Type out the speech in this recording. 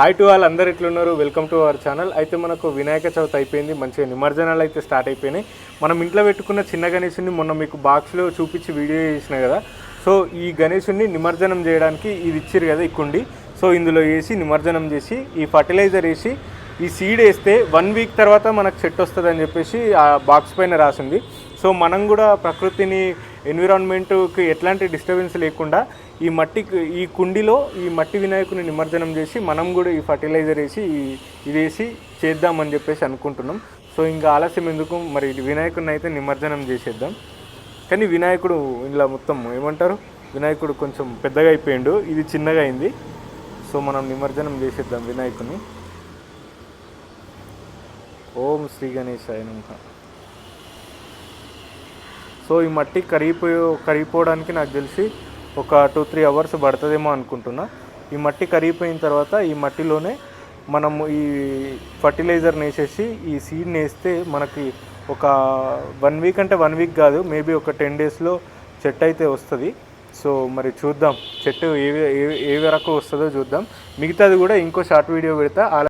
Hi to వాళ్ళు అందరు ఎట్లున్నారు? వెల్కమ్ టు అవర్ ఛానల్ అయితే మనకు వినాయక చవితి అయిపోయింది మంచిగా నిమజ్జనాలు అయితే స్టార్ట్ అయిపోయినాయి. మనం ఇంట్లో పెట్టుకున్న చిన్న గణేషుని మొన్న మీకు బాక్స్లో చూపించి వీడియో చేసిన కదా. సో ఈ గణేశుని నిమజ్జనం చేయడానికి ఇది ఇచ్చిరు కదా ఇక్కుండి సో ఇందులో వేసి నిమజ్జనం చేసి ఈ ఫర్టిలైజర్ వేసి ఈ సీడ్ వేస్తే వన్ వీక్ తర్వాత మనకు చెట్టు వస్తుంది అని చెప్పేసి ఆ బాక్స్ పైన రాసింది. సో మనం కూడా ప్రకృతిని ఎన్విరాన్మెంట్కి ఎట్లాంటి డిస్టర్బెన్స్ లేకుండా ఈ మట్టి ఈ కుండిలో ఈ మట్టి వినాయకుని నిమజ్జనం చేసి మనం కూడా ఈ ఫర్టిలైజర్ వేసి ఇది వేసి చేద్దామని చెప్పేసి అనుకుంటున్నాం. సో ఇంకా ఆలస్యం ఎందుకు? మరి ఇది వినాయకుడిని అయితే నిమజ్జనం చేసేద్దాం. కానీ వినాయకుడు ఇలా మొత్తం ఏమంటారు? వినాయకుడు కొంచెం పెద్దగా అయిపోయిండు. ఇది చిన్నగా అయింది. సో మనం నిమజ్జనం చేసేద్దాం వినాయకుని. ఓం శ్రీ గణేశాయ నమః. సో ఈ మట్టి కరిగిపోయో కరిగిపోవడానికి నాకు తెలిసి ఒక టూ త్రీ అవర్స్ పడుతుందేమో అనుకుంటున్నా. ఈ మట్టి కరిగిపోయిన తర్వాత ఈ మట్టిలోనే మనము ఈ ఫర్టిలైజర్ని వేసేసి ఈ సీడ్ని వేస్తే మనకి ఒక వన్ వీక్ అంటే వన్ వీక్ కాదు మేబీ ఒక టెన్ డేస్లో చెట్టు అయితే వస్తుంది. సో మరి చూద్దాం చెట్టు ఏ ఏ వరకు వస్తుందో చూద్దాం. మిగతాది కూడా ఇంకో షార్ట్ వీడియో పెడతా.